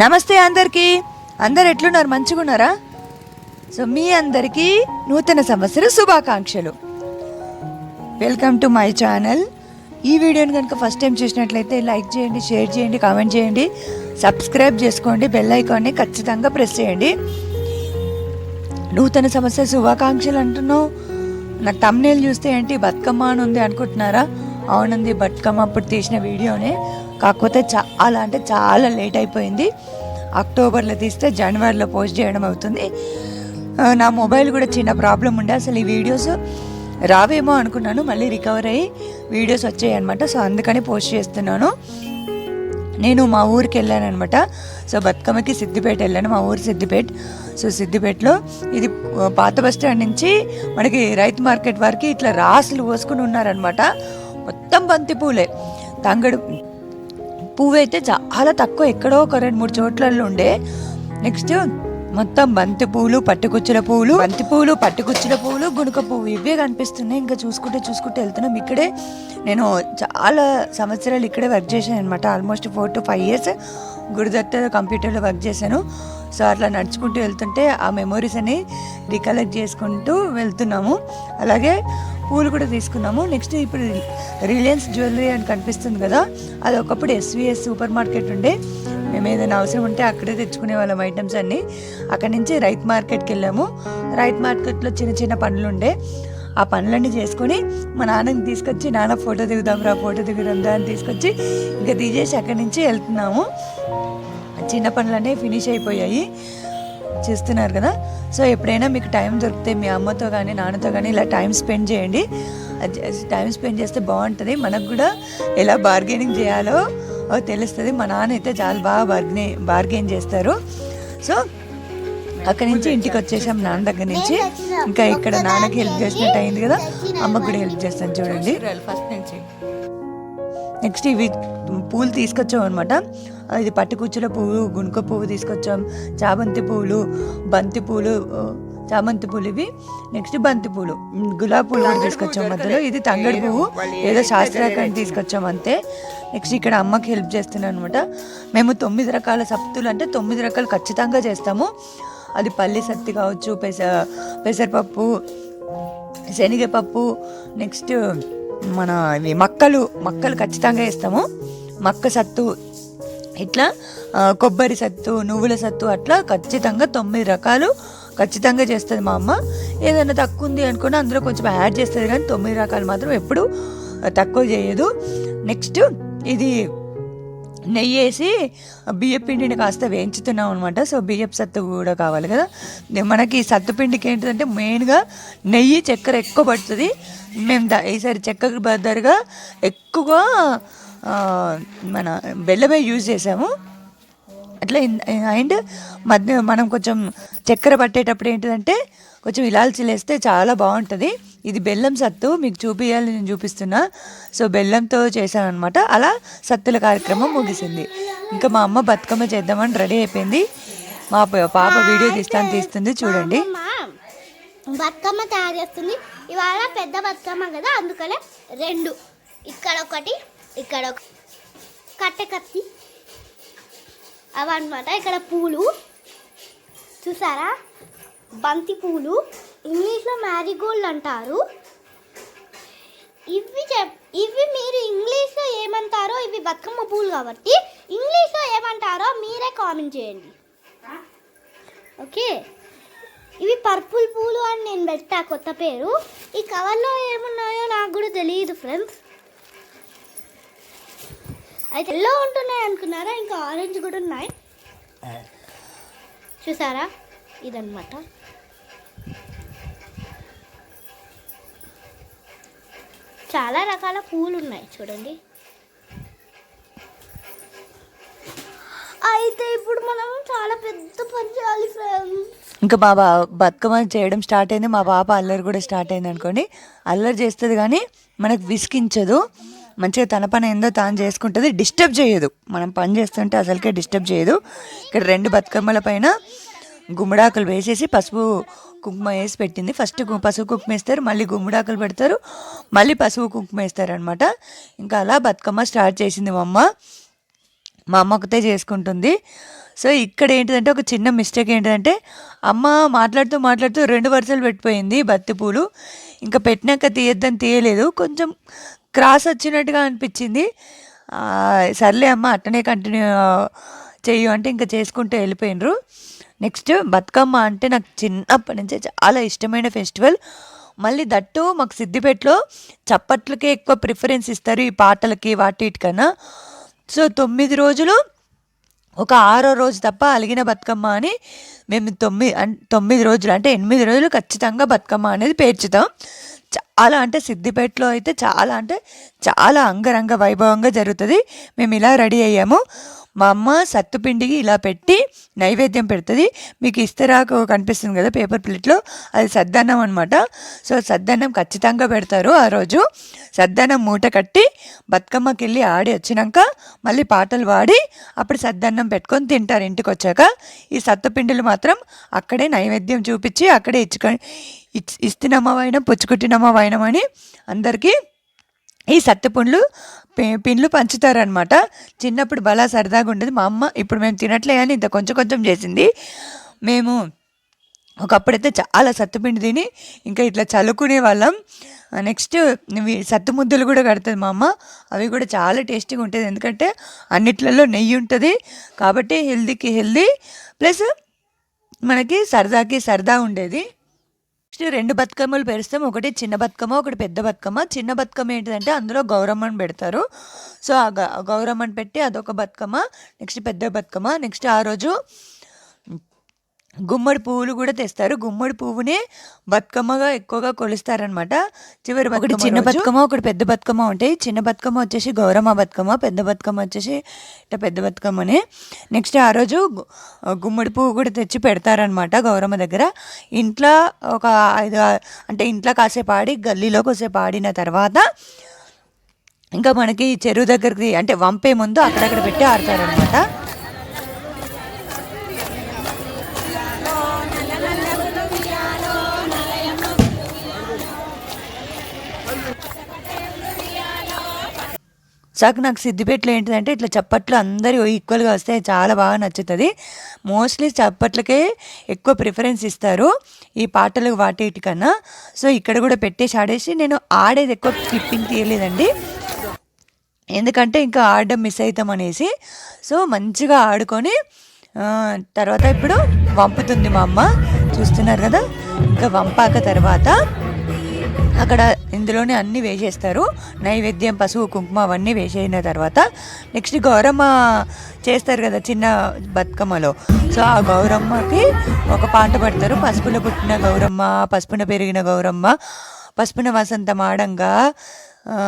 నమస్తే అందరికీ. అందరు ఎట్లున్నారు? మంచిగున్నారా? సో మీ అందరికీ నూతన సంవత్సర శుభాకాంక్షలు. వెల్కమ్ టు మై ఛానల్ ఈ వీడియోని కనుక ఫస్ట్ టైం చూసినట్లయితే లైక్ చేయండి షేర్ చేయండి కామెంట్ చేయండి. సబ్స్క్రైబ్ చేసుకోండి బెల్ ఐకాన్ని ఖచ్చితంగా ప్రెస్ చేయండి. నూతన సంవత్సర శుభాకాంక్షలు అంటున్నావు. నాకు తమ్నేల్ చూస్తే ఏంటి బతుకమ్మ అని ఉంది అనుకుంటున్నారా? అవునంది బతుకమ్మ అప్పుడు తీసిన వీడియోనే. కాకపోతే చాలా అంటే చాలా లేట్ అయిపోయింది. అక్టోబర్లో తీస్తే జనవరిలో పోస్ట్ చేయడం అవుతుంది. నా మొబైల్ కూడా చిన్న ప్రాబ్లం ఉండే. అసలు ఈ వీడియోస్ రావేమో అనుకున్నాను. మళ్ళీ రికవర్ అయ్యి వీడియోస్ వచ్చాయి అనమాట సో అందుకని పోస్ట్ చేస్తున్నాను. నేను మా ఊరికి వెళ్ళాను అనమాట సో బతుకమ్మకి సిద్దిపేట వెళ్ళాను. మా ఊరు సిద్దిపేట. సో సిద్దిపేటలో ఇది పాత బస్ స్టాండ్ నుంచి మనకి రైతు మార్కెట్ వరకు ఇట్లా రాసులు పోసుకుని ఉన్నారనమాట మొత్తం బంతిపూలే. తంగడు పువ్వు అయితే చాలా తక్కువ ఎక్కడో ఒక రెండు మూడు చోట్లలో ఉండే. నెక్స్ట్ మొత్తం బంతి పూలు పట్టుకుచ్చుల పూలు బంతి పూలు పట్టుకుచ్చుల పూలు గునుక పువ్వు ఇవే కనిపిస్తున్నాయి. ఇంకా చూసుకుంటే చూసుకుంటే వెళ్తున్నాం. ఇక్కడే నేను చాలా సంవత్సరాలు ఇక్కడే వర్క్ చేశాను అనమాట almost four to five years Gurudatta కంప్యూటర్లో వర్క్ చేశాను. సో అట్లా నడుచుకుంటూ వెళ్తుంటే ఆ మెమొరీస్ అని రికలెక్ట్ చేసుకుంటూ వెళ్తున్నాము. అలాగే పూలు కూడా తీసుకున్నాము. నెక్స్ట్ ఇప్పుడు రిలయన్స్ జ్యువెలరీ అని కనిపిస్తుంది కదా అది ఒకప్పుడు ఎస్విఎస్ సూపర్ మార్కెట్ ఉండే. మేము ఏదైనా అవసరం ఉంటే అక్కడే తెచ్చుకునే వాళ్ళం ఐటమ్స్ అన్నీ. అక్కడి నుంచి రైతు మార్కెట్కి వెళ్ళాము. రైతు మార్కెట్లో చిన్న చిన్న పనులు ఉండే. ఆ పనులన్నీ చేసుకొని మా నాన్నని తీసుకొచ్చి నాన్న ఫోటో దిగుదాం రా ఫోటో దిగుదాం రా అని తీసుకొచ్చి ఇంకా తీసేసి అక్కడి నుంచి వెళ్తున్నాము. చిన్న పనులన్నీ ఫినిష్ అయిపోయాయి. చేస్తున్నారు కదా. సో ఎప్పుడైనా మీకు టైం దొరికితే మీ అమ్మతో కానీ నాన్నతో కానీ ఇలా టైం స్పెండ్ చేయండి. టైం స్పెండ్ చేస్తే బాగుంటుంది. మనకు కూడా ఎలా బార్గెనింగ్ చేయాలో తెలుస్తుంది. మా నాన్న అయితే చాలా బాగా బార్గెని బార్గెన్ చేస్తారు. సో అక్కడి నుంచి ఇంటికి వచ్చేసాం నాన్న దగ్గర నుంచి. ఇంకా ఇక్కడ నాన్నకి హెల్ప్ చేసినట్టు అయింది కదా. అమ్మకు కూడా హెల్ప్ చేస్తాను చూడండి. ఫస్ట్ నుంచి. నెక్స్ట్ ఇవి పూలు తీసుకొచ్చాం అనమాట ఇది పట్టుకుచ్చుల పువ్వు గునుక పువ్వు తీసుకొచ్చాం. చామంతి పువ్వులు బంతి పూలు చామంతి పూలు ఇవి. నెక్స్ట్ బంతి పూలు. గులాబీ పూలు కూడా తీసుకొచ్చాం మధ్యలో. ఇది తంగడి పువ్వు. ఏదో శాస్త్రకాన్ని తీసుకొచ్చాం అంతే. నెక్స్ట్ ఇక్కడ అమ్మకి హెల్ప్ చేస్తున్నాను అనమాట మేము తొమ్మిది రకాల సత్తులు అంటే తొమ్మిది రకాలు ఖచ్చితంగా చేస్తాము. అది పల్లి సత్తి కావచ్చు పెస పెసరపప్పు శనగపప్పు నెక్స్ట్ మన ఇవి మక్కలు మక్కలు ఖచ్చితంగా వేస్తాము. మక్క సత్తు ఇట్లా కొబ్బరి సత్తు నువ్వుల సత్తు అట్లా ఖచ్చితంగా తొమ్మిది రకాలు ఖచ్చితంగా చేస్తుంది మా అమ్మ. ఏదైనా తక్కువ ఉంది అనుకుని అందులో కొంచెం యాడ్ చేస్తుంది కానీ తొమ్మిది రకాలు మాత్రం ఎప్పుడు తక్కువ చేయదు. నెక్స్ట్ ఇది నెయ్యి వేసి బియ్యపు పిండిని కాస్త వేయించుతున్నాం అనమాట సో బియ్యపు సత్తు కూడా కావాలి కదా. మనకి సత్తు పిండికి ఏంటంటే మెయిన్గా నెయ్యి చక్కెర ఎక్కువ పడుతుంది. మేము దా ఈసారి చక్కెర బద్దరుగా ఎక్కువగా మన బెల్లమే యూజ్ చేసాము అట్లా అండ్ మధ్య మనం కొంచెం చక్కెర పట్టేటప్పుడు ఏంటిదంటే కొంచెం ఇలాల్చీలు వేస్తే చాలా బాగుంటుంది. ఇది బెల్లం సత్తు మీకు చూపించాలి నేను చూపిస్తున్నా. సో బెల్లంతో చేశాను అనమాట అలా సత్తుల కార్యక్రమం ముగిసింది. ఇంకా మా అమ్మ బతుకమ్మ చేద్దామని రెడీ అయిపోయింది. మా పాప వీడియో తీస్తాను తీస్తుంది చూడండి. బతుకమ్మ తయారు చేస్తుంది. ఇవాళ పెద్ద బతుకమ్మ కదా అందుకనే రెండు. ఇక్కడ ఒకటి ఇక్కడ కట్టకత్తి కట్టె కత్తి. అవన్నమాట. ఇక్కడ పూలు. చూసారా? బంతి పూలు. ఇంగ్లీష్లో మ్యారీగోల్డ్ అంటారు. ఇవి చెప్ ఇవి మీరు ఇంగ్లీష్లో ఏమంటారో ఇవి బతుకమ్మ పూలు కాబట్టి ఇంగ్లీష్లో ఏమంటారో మీరే కామెంట్ చేయండి. ఓకే? ఇవి పర్పుల్ పూలు అని నేను పెట్టా కొత్త పేరు. ఈ కవర్లో ఏమున్నాయో నాకు కూడా తెలియదు ఫ్రెండ్స్. అయితే ఎల్లో ఉంటున్నాయి అనుకున్నారా? ఇంకా ఆరెంజ్ కూడా ఉన్నాయి. చూసారా? ఇదన్నమాట. చాలా రకాల పూలు ఉన్నాయి చూడండి. అయితే ఇప్పుడు మనం చాలా పెద్ద పని చేయాలి ఫ్రెండ్స్ ఇంకా మా బా బతుకమ్మ చేయడం స్టార్ట్ అయింది. మా పాప అల్లరి కూడా స్టార్ట్ అయింది అనుకోండి అల్లరి చేస్తుంది కానీ మనకు విసికించదు మంచిగా తన పని ఏందో తాను చేసుకుంటుంది డిస్టర్బ్ చేయదు. మనం పని చేస్తుంటే అసలుకే డిస్టర్బ్ చేయదు. ఇక్కడ రెండు బతుకమ్మల పైన గుమ్మడాకులు వేసేసి పసుపు కుంకుమ వేసి పెట్టింది. ఫస్ట్ పసుపు కుంకుమ వేస్తారు మళ్ళీ గుమ్మడాకులు పెడతారు మళ్ళీ పసుపు కుంకుమ వేస్తారు అనమాట ఇంకా అలా బతుకమ్మ స్టార్ట్ చేసింది మా అమ్మ. మా అమ్మ చేసుకుంటుంది. సో ఇక్కడ ఏంటిదంటే ఒక చిన్న మిస్టేక్ ఏంటంటే అమ్మ మాట్లాడుతూ మాట్లాడుతూ రెండు వరుసలు పెట్టిపోయింది బత్తి పూలు. ఇంకా పెట్టినాక తీయద్దని తీయలేదు. కొంచెం క్రాస్ వచ్చినట్టుగా అనిపించింది. సర్లే అమ్మ అట్టనే కంటిన్యూ చెయ్యు అంటే ఇంకా చేసుకుంటూ వెళ్ళిపోయినరు నెక్స్ట్ బతుకమ్మ అంటే నాకు చిన్నప్పటి నుంచే చాలా ఇష్టమైన ఫెస్టివల్. మళ్ళీ దట్టు మాకు సిద్దిపేటలో చప్పట్లకే ఎక్కువ ప్రిఫరెన్స్ ఇస్తారు ఈ పాటలకి వాటికన్నా. సో తొమ్మిది రోజులు ఒక ఆరో రోజు తప్ప అలిగిన బతుకమ్మ అని మేము తొమ్మిది తొమ్మిది రోజులు అంటే ఎనిమిది రోజులు ఖచ్చితంగా బతుకమ్మ అనేది పేర్చుతాం. చాలా అంటే సిద్దిపేటలో అయితే చాలా అంటే చాలా అంగరంగ వైభవంగా జరుగుతుంది. మేము ఇలా రెడీ అయ్యాము. మా అమ్మ సత్తుపిండికి ఇలా పెట్టి నైవేద్యం పెడుతుంది. మీకు ఇస్తరాకు కనిపిస్తుంది కదా పేపర్ ప్లేట్లో. అది సద్దన్నం అనమాట సో సద్దన్నం ఖచ్చితంగా పెడతారు ఆ రోజు. సద్దన్నం మూట కట్టి బతుకమ్మకి వెళ్ళి ఆడి వచ్చినాక మళ్ళీ పాటలు పాడి అప్పుడు సద్దన్నం పెట్టుకొని తింటారు ఇంటికి వచ్చాక ఈ సత్తుపిండిలు మాత్రం అక్కడే నైవేద్యం చూపించి అక్కడే ఇచ్చుకొని ఇచ్ ఇస్తినమ్మ వైనం పుచ్చుకుట్టినమ్మ వైనం అని అందరికీ ఈ సత్తుపుండ్లు పి- పిండ్లు పంచుతారనమాట చిన్నప్పుడు బలా సరదాగా ఉండేది మా అమ్మ ఇప్పుడు మేము తినట్లే కానీ ఇంత కొంచెం కొంచెం చేసింది. మేము ఒకప్పుడైతే చాలా సత్తుపిండి తిని ఇంకా ఇట్లా చల్లుకునే వాళ్ళం. నెక్స్ట్ సత్తు ముద్దలు కూడా కడుతుంది మా అమ్మ. అవి కూడా చాలా టేస్టీగా ఉంటుంది ఎందుకంటే అన్నిట్లలో నెయ్యి ఉంటుంది కాబట్టి హెల్దీకి హెల్దీ. ప్లస్ మనకి సరదాకి సరదా ఉండేది. నెక్స్ట్ రెండు బతుకమ్మలు పెరుస్తాం. ఒకటి చిన్న బతుకమ్మ ఒకటి పెద్ద బతుకమ్మ. చిన్న బతుకమ్మ ఏంటంటే అందులో గౌరమ్మను పెడతారు. సో ఆ గౌరమ్మను పెట్టి అదొక బతుకమ్మ నెక్స్ట్ పెద్ద బతుకమ్మ నెక్స్ట్ ఆ రోజు గుమ్మడి పువ్వులు కూడా తెస్తారు. గుమ్మడి పువ్వునే బతుకమ్మగా ఎక్కువగా కొలుస్తారనమాట చివరి ఒకటి చిన్న బతుకమ్మ ఒకటి పెద్ద బతుకమ్మ ఉంటాయి. చిన్న బతుకమ్మ వచ్చేసి గౌరమ్మ బతుకమ్మ పెద్ద బతుకమ్మ వచ్చేసి ఇట్లా పెద్ద బతుకమ్మనే. నెక్స్ట్ ఆ రోజు గుమ్మడి పువ్వు కూడా తెచ్చి పెడతారనమాట గౌరమ్మ దగ్గర. ఇంట్లో ఒక ఐదు అంటే ఇంట్లో కాసేపు ఆడి గల్లీలో కాసేపు ఆడిన తర్వాత ఇంకా మనకి చెరువు దగ్గరికి అంటే వంపే ముందు అక్కడక్కడ పెట్టి ఆడతారనమాట సాకు నాకు సిద్దిపేటలో ఏంటిదంటే ఇట్లా చప్పట్లు అందరి ఈక్వల్గా వస్తే చాలా బాగా నచ్చుతుంది. మోస్ట్లీ చప్పట్లకే ఎక్కువ ప్రిఫరెన్స్ ఇస్తారు ఈ పాటలు వాటికన్నా సో ఇక్కడ కూడా పెట్టేసి ఆడేసి నేను ఆడేది ఎక్కువ క్లిప్పింగ్ తీయలేదండి. ఎందుకంటే ఇంకా ఆడడం మిస్ అవుతాం అనేసి. సో మంచిగా ఆడుకొని తర్వాత ఇప్పుడు వంపుతుంది మా అమ్మ. చూస్తున్నారు కదా? ఇంకా వంపాక తర్వాత అక్కడ ఇందులోనే అన్నీ వేసేస్తారు. నైవేద్యం పసుపు కుంకుమ అవన్నీ వేసేసిన తర్వాత నెక్స్ట్ గౌరమ్మ చేస్తారు కదా చిన్న బతుకమ్మలో. సో ఆ గౌరమ్మకి ఒక పాట పడతారు. పసుపున పుట్టిన గౌరమ్మ పసుపున పెరిగిన గౌరమ్మ పసుపున వసంతం ఆడంగా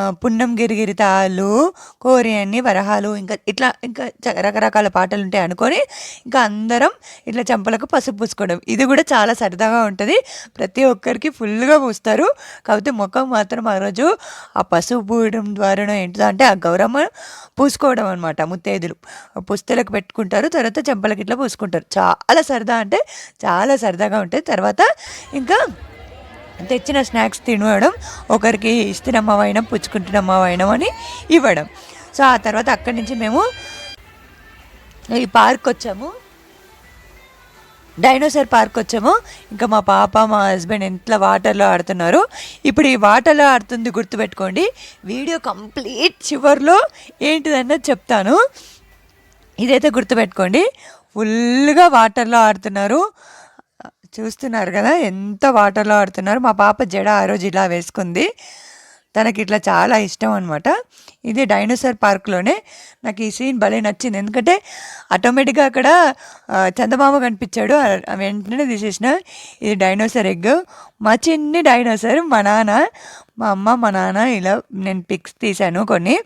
పున్నం గిరిగిరి కోరి అన్ని వరహాలు ఇంకా ఇట్లా ఇంకా చ- రకరకాల పాటలు ఉంటాయి అనుకొని ఇంకా అందరం ఇట్లా చెంపలకు పసుపు పూసుకోవడం. ఇది కూడా చాలా సరదాగా ఉంటుంది. ప్రతి ఒక్కరికి ఫుల్గా పూస్తారు. కాకపోతే ముఖం మాత్రం ఆ రోజు ఆ పసుపు పూయడం ద్వారా ఏంటిదో అంటే ఆ గౌరమ్మ పూసుకోవడం అనమాట ముత్తైదులు. పుస్తలకు పెట్టుకుంటారు తర్వాత చెంపలకి ఇట్లా పూసుకుంటారు. చాలా సరదా అంటే చాలా సరదాగా ఉంటుంది. తర్వాత ఇంకా తెచ్చిన స్నాక్స్ తినడం ఒకరికి ఇస్తున్నమ్మ వైనం పుచ్చుకుంటున్నమ్మ అని ఇవ్వడం. సో ఆ తర్వాత అక్కడి నుంచి మేము ఈ పార్క్ వచ్చాము. డైనోసార్ పార్క్ వచ్చాము. ఇంకా మా పాప మా హస్బెండ్ ఇంట్లో వాటర్లో ఆడుతున్నారు. ఇప్పుడు ఈ వాటర్లో ఆడుతుంది గుర్తుపెట్టుకోండి. వీడియో కంప్లీట్ చివర్లో ఏంటిదన్నది చెప్తాను. ఇదైతే గుర్తుపెట్టుకోండి. ఫుల్గా వాటర్లో ఆడుతున్నారు. చూస్తున్నారు కదా ఎంత వాటర్లో ఆడుతున్నారు. మా పాప జడ ఆ రోజు ఇలా వేసుకుంది. తనకి ఇట్లా చాలా ఇష్టం అనమాట ఇది డైనోసార్ పార్క్లోనే. నాకు ఈ సీన్ భలే నచ్చింది. ఎందుకంటే ఆటోమేటిక్గా అక్కడ చందమామ కనిపించాడు. వెంటనే తీసేసిన. ఇది డైనోసార్ ఎగ్. మా చిన్ని డైనోసార్ మా నాన్న మా అమ్మ మా నాన్న ఇలా నేను పిక్స్ తీశాను కొన్ని.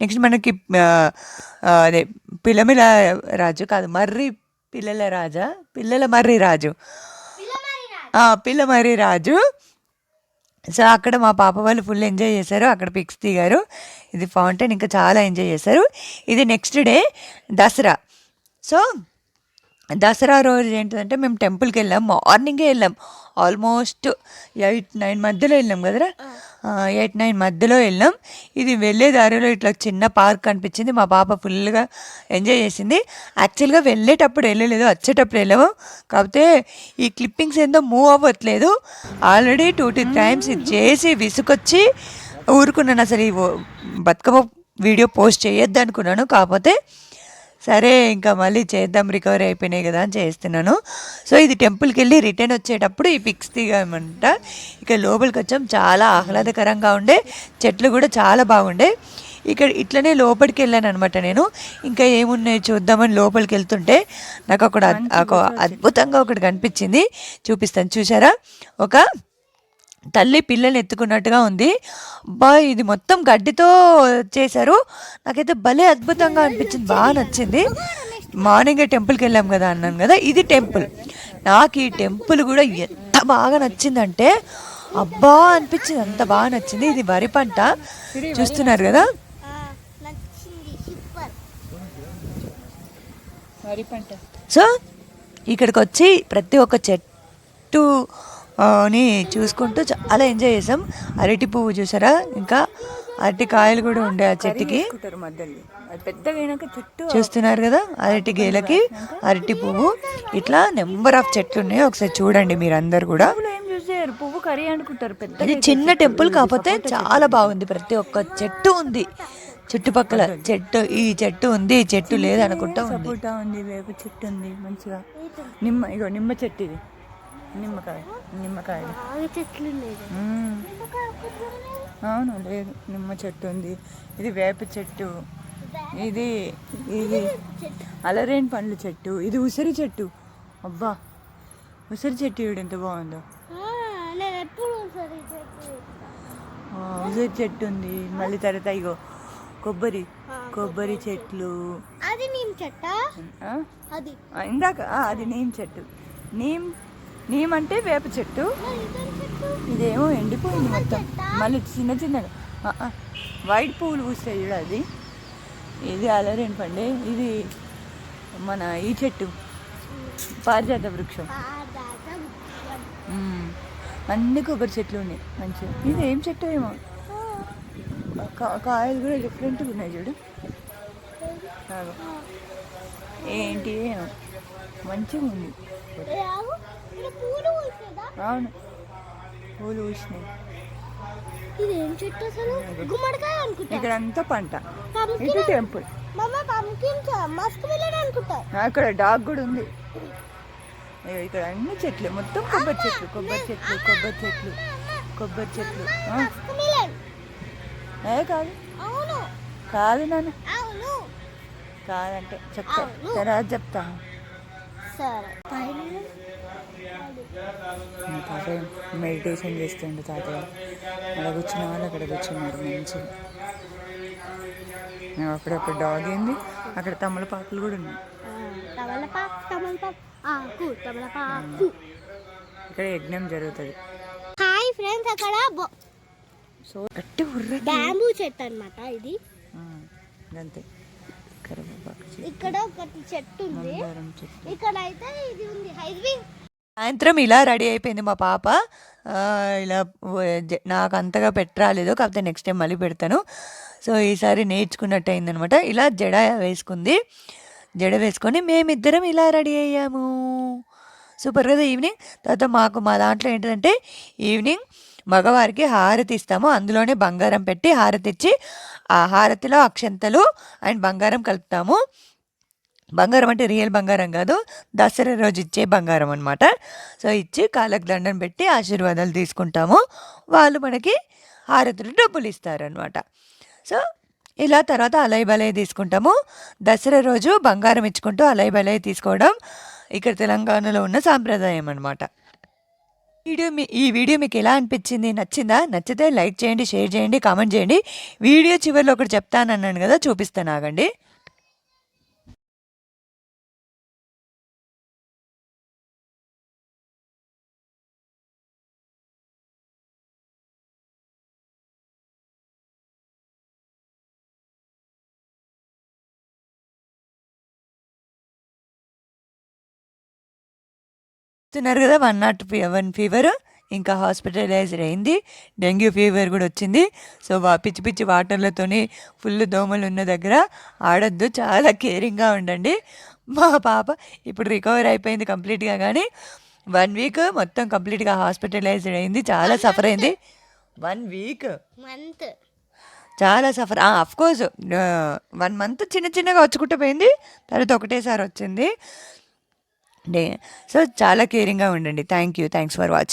నెక్స్ట్ మనకి అదే పిల్లమిల రాజు కాదు మర్రి పిల్లల రాజా పిల్లల మర్రి రాజు. పిల్లమరి పిల్లమర్రి రాజు. సో అక్కడ మా పాప వాళ్ళు ఫుల్ ఎంజాయ్ చేశారు. అక్కడ పిక్స్ దిగారు. ఇది ఫౌంటైన్ ఇంకా చాలా ఎంజాయ్ చేశారు. ఇది next day Dussehra. So Dussehra రోజు ఏంటంటే మేము టెంపుల్కి వెళ్ళాం. మార్నింగే వెళ్ళాం. ఆల్మోస్ట్ ఎయిట్ నైన్ మధ్యలో వెళ్ళాం కదరా? ఎయిట్ నైన్ మధ్యలో వెళ్ళాం ఇది వెళ్ళే దారిలో ఇట్లా చిన్న పార్క్ కనిపించింది. మా పాప ఫుల్గా ఎంజాయ్ చేసింది. యాక్చువల్గా వెళ్ళేటప్పుడు వెళ్ళలేదు వచ్చేటప్పుడు వెళ్ళాము. కాకపోతే ఈ క్లిప్పింగ్స్ ఏందో మూవ్ అవ్వట్లేదు. ఆల్రెడీ టూ టూ టైమ్స్ ఇది చేసి విసుకొచ్చి ఊరుకున్నాను. అసలు ఈ బతుకమ్మ వీడియో పోస్ట్ చేయొద్దు అనుకున్నాను. కాకపోతే సరే ఇంకా మళ్ళీ చేద్దాం రికవరీ అయిపోయినాయి కదా అని చేస్తున్నాను. సో ఇది టెంపుల్కి వెళ్ళి రిటర్న్ వచ్చేటప్పుడు ఈ పిక్స్ దిగామంట ఇక లోపలికి వచ్చాం చాలా ఆహ్లాదకరంగా ఉండే చెట్లు కూడా చాలా బాగుండే. ఇక్కడ ఇట్లనే లోపలికి వెళ్ళాను అనమాట నేను. ఇంకా ఏమున్నాయి చూద్దామని లోపలికి వెళ్తుంటే నాకు అక్కడ అద్భుతంగా ఒకటి కనిపించింది. చూపిస్తాను చూసారా ఒక తల్లి పిల్లల్ని ఎత్తుకున్నట్టుగా ఉంది. బా ఇది మొత్తం గడ్డితో చేశారు. నాకైతే భలే అద్భుతంగా అనిపించింది బాగా నచ్చింది. మార్నింగ్ టెంపుల్కి వెళ్ళాం కదా అన్నాను కదా ఇది టెంపుల్. నాకు ఈ టెంపుల్ కూడా ఎంత బాగా నచ్చిందంటే అబ్బా అనిపించింది అంత బాగా నచ్చింది. ఇది వరి పంట. చూస్తున్నారు కదా? సో ఇక్కడికి వచ్చి ప్రతి ఒక్క చెట్టు ఆ, ని చూసుకుంటూ చాలా ఎంజాయ్ చేసాం. అరటి పువ్వు చూసారా? ఇంకా అరటి కాయలు కూడా ఉండే ఆ చెట్టుకి. చూస్తున్నారు కదా అరటి గేలకి అరటి పువ్వు. ఇట్లా నెంబర్ ఆఫ్ చెట్లు ఉన్నాయి. ఒకసారి చూడండి మీరు అందరు కూడా పువ్వు కర్రీ అనుకుంటారు పెద్ద ఇది చిన్న టెంపుల్ కాకపోతే చాలా బాగుంది. ప్రతి ఒక్క చెట్టు ఉంది. చుట్టుపక్కల చెట్టు ఈ చెట్టు ఉంది ఈ చెట్టు లేదు అనుకుంటా ఉంది. సపోటా ఉంది వేప చెట్టు ఉంది మంచిగా. నిమ్మ ఇగో నిమ్మ చెట్టు ఇది. నిమ్మకాయ నిమ్మకాయ. అవును లేదు. నిమ్మ చెట్టు ఉంది. ఇది వేప చెట్టు. ఇది ఇది అలరేన్ పండ్ల చెట్టు. ఇది ఉసిరి చెట్టు. అబ్బా! ఉసిరి చెట్టు చూడు ఎంత బాగుందో. ఉసిరి చెట్టు ఉంది. మళ్ళీ తర్వాత ఇగో కొబ్బరి కొబ్బరి చెట్లు. అది నీమ్ చెట్టా? ఇందాక అది నీమ్ చెట్టు. నీమ్ నీమ్ అంటే వేప చెట్టు. ఇదేమో ఎండిపోయింది మొత్తం. మళ్ళీ చిన్న చిన్నగా వైట్ పువ్వులు పూస్తాయి చూడ అది. ఇది అలరేని పండే? ఇది మన ఈ చెట్టు. పారిజాత వృక్షం. అన్ని కొబ్బరి చెట్లు ఉన్నాయి మంచిగా. ఇది ఏం చెట్టు ఏమో? కాయలు కూడా డిఫరెంట్గా ఉన్నాయి చూడు. ఏంటి? మంచిగా ఉంది. అవును. పూలు పూసినాయి. చెట్టు అసలు గుమ్మడికాయ అనుకుంటా ఇక్కడ అంతా పంట. ఇది టెంపుల్. అక్కడ డాగ్ కూడా ఉంది. ఇక్కడ అన్ని చెట్లు మొత్తం కొబ్బరి చెట్లు కొబ్బరి చెట్లు కొబ్బరి చెట్లు కొబ్బరి చెట్లు. ఏ కాదు? కాదు నాన్న. కాదంటే చెప్తా. తర్వాత చెప్తా. తాతయ్య మెడిటేషన్ చేస్తుండే తాతయ్య. అక్కడ కూర్చున్న వాళ్ళు అక్కడ కూర్చున్నారు మంచిగా. మేము అప్పుడప్పుడు డాగ్ ఏంది? అక్కడ తమలపాకులు కూడా ఉన్నాయి. ఇక్కడ యజ్ఞం జరుగుతుంది. హాయ్ ఫ్రెండ్స్ అక్కడ సో గట్టి ఉర్ర బ్యాంబూ చెట్టు అన్నమాట ఇది. అంతే ఇక్కడ ఒకటి చెట్టు ఉంది. మందారం చెట్టు. ఇక్కడ అయితే ఇది ఉంది. హైవే సాయంత్రం ఇలా రెడీ అయిపోయింది మా పాప. ఇలా నాకు అంతగా పెట్టరాలేదు. కాకపోతే నెక్స్ట్ టైం మళ్ళీ పెడతాను. సో ఈసారి నేర్చుకున్నట్టు అయిందనమాట ఇలా జడ వేసుకుంది. జడ వేసుకొని మేమిద్దరం ఇలా రెడీ అయ్యాము. సూపర్ కదా ఈవినింగ్? తర్వాత మాకు మా దాంట్లో ఏంటంటే ఈవినింగ్ మగవారికి హారతి ఇస్తాము అందులోనే బంగారం పెట్టి హారతి ఇచ్చి ఆ హారతిలో అక్షంతలు అండ్ బంగారం కలుపుతాము. బంగారం అంటే రియల్ బంగారం కాదు దసరా రోజు ఇచ్చే బంగారం అనమాట సో ఇచ్చి కాళ్ళకు దండం పెట్టి ఆశీర్వాదాలు తీసుకుంటాము. వాళ్ళు మనకి హారతులు డబ్బులు ఇస్తారనమాట సో ఇలా తర్వాత అలై బలై తీసుకుంటాము. దసరా రోజు బంగారం ఇచ్చుకుంటూ అలై బలై తీసుకోవడం ఇక్కడ తెలంగాణలో ఉన్న సాంప్రదాయం అనమాట వీడియో మీ ఈ వీడియో మీకు ఎలా అనిపించింది? నచ్చిందా? నచ్చితే లైక్ చేయండి షేర్ చేయండి కామెంట్ చేయండి. వీడియో చివరిలో ఒకటి చెప్తానన్నాను కదా చూపిస్తాను ఆగండి. చూస్తున్నారు కదా వన్ నాట్ వన్ ఫీవర్ ఇంకా హాస్పిటలైజ్డ్ అయింది. డెంగ్యూ ఫీవర్ కూడా వచ్చింది. సో పిచ్చి పిచ్చి వాటర్లతోని ఫుల్ దోమలు ఉన్న దగ్గర ఆడొద్దు. చాలా కేరింగ్గా ఉండండి. మా పాప ఇప్పుడు రికవర్ అయిపోయింది కంప్లీట్గా కానీ వన్ వీక్ మొత్తం కంప్లీట్గా హాస్పిటలైజ్డ్ అయింది. చాలా సఫర్ అయింది. వన్ వీక్ మంత్ చాలా suffer of course one month చిన్న చిన్నగా వచ్చుకుంటూ పోయింది. తర్వాత ఒకటేసారి వచ్చింది. డే సో చాలా కేరింగ్గా ఉండండి. Thank you thanks for watching